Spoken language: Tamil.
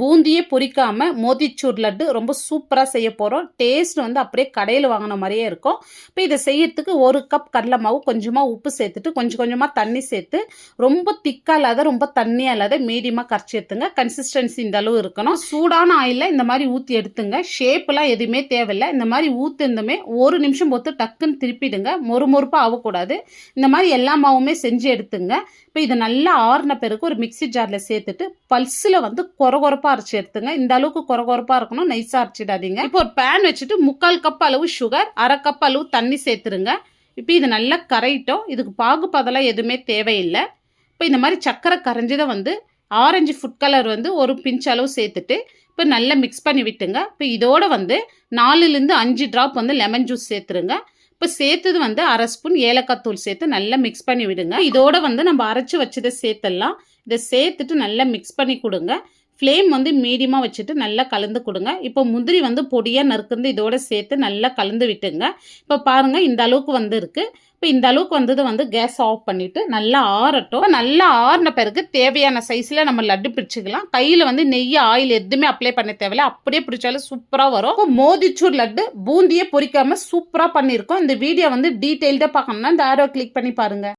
பூந்தியே பொரிக்காமல் மோதிச்சூர் லட்டு ரொம்ப சூப்பராக செய்ய போகிறோம் டேஸ்ட் வந்து அப்படியே கடையில் வாங்கின மாதிரியே இருக்கும். இப்போ இதை செய்யறதுக்கு ஒரு கப் கடலை மாவு கொஞ்சமாக உப்பு சேர்த்துட்டு கொஞ்சம் கொஞ்சமாக தண்ணி சேர்த்து ரொம்ப திக்காக இல்லாத ரொம்ப தண்ணியாக இல்லாத மீடியமாக கரைச்சி எடுத்துங்க. கன்சிஸ்டன்சி இந்த அளவு இருக்கணும். சூடான ஆயிலில் இந்த மாதிரி ஊற்றி எடுத்துங்க. ஷேப்லாம் எதுவுமே தேவையில்லை. இந்த மாதிரி ஊற்றுந்துமே ஒரு நிமிஷம் பொறுத்து டக்குன்னு திருப்பிடுங்க. மொறு மொறுப்பாக ஆகக்கூடாது. இந்த மாதிரி எல்லா மாவுமே செஞ்சு எடுத்துங்க. இப்போ இது நல்லா ஆறின பிறகு ஒரு மிக்ஸி ஜாரில் சேர்த்துட்டு பல்ஸில் வந்து கொரகொரப்பாக அரைச்சி எடுத்துங்க. இந்த அளவுக்கு கொரகொரப்பாக இருக்கணும். நைஸாக அரைச்சிடாதீங்க. இப்போ ஒரு பேன் வச்சுட்டு முக்கால் கப் அளவு சுகர் அரை கப் அளவு தண்ணி சேர்த்துருங்க. இப்போ இது நல்லா கரையிட்டோம். இதுக்கு பாகு பதெல்லாம் எதுவுமே தேவையில்லை. இப்போ இந்த மாதிரி சக்கரை கரைஞ்சதை வந்து ஆரஞ்சு ஃபுட் கலர் வந்து ஒரு பிஞ்ச் அளவு சேர்த்துட்டு இப்போ நல்லா மிக்ஸ் பண்ணி விட்டுங்க. இப்போ இதோடு வந்து நாலுலேருந்து அஞ்சு ட்ராப் வந்து லெமன் ஜூஸ் சேர்த்துருங்க. இப்போ சேர்த்தது வந்து அரை ஸ்பூன் ஏலக்காய் தூள் சேர்த்து நல்லா மிக்ஸ் பண்ணி விடுங்க. இதோட வந்து நம்ம அரைச்சி வச்சதை சேர்த்துடலாம். இதை சேர்த்துட்டு நல்லா மிக்ஸ் பண்ணி கொடுங்க. ஃப்ளேம் வந்து மீடியமாக வச்சுட்டு நல்லா கலந்து கொடுங்க. இப்போ முந்திரி வந்து பொடியாக நறுக்குந்து இதோட சேர்த்து நல்லா கலந்து விட்டுங்க. இப்போ பாருங்கள் இந்த அளவுக்கு வந்து இப்போ இந்த அளவுக்கு வந்தது வந்து கேஸ் ஆஃப் பண்ணிவிட்டு நல்லா ஆறட்டும். நல்லா ஆறின பிறகு தேவையான சைஸில் நம்ம லட்டு பிடிச்சிக்கலாம் கையில் வந்து நெய் ஆயில் எதுவுமே அப்ளை பண்ண தேவையில்ல. அப்படியே பிடிச்சாலும் சூப்பராக வரும். இப்போ மோதிச்சூர் லட்டு பூந்தியே பொரிக்காமல் சூப்பராக பண்ணியிருக்கோம். இந்த வீடியோ வந்து டீட்டெயில்டாக பார்க்கணும்னா இந்த ஆரோ கிளிக் பண்ணி பாருங்கள்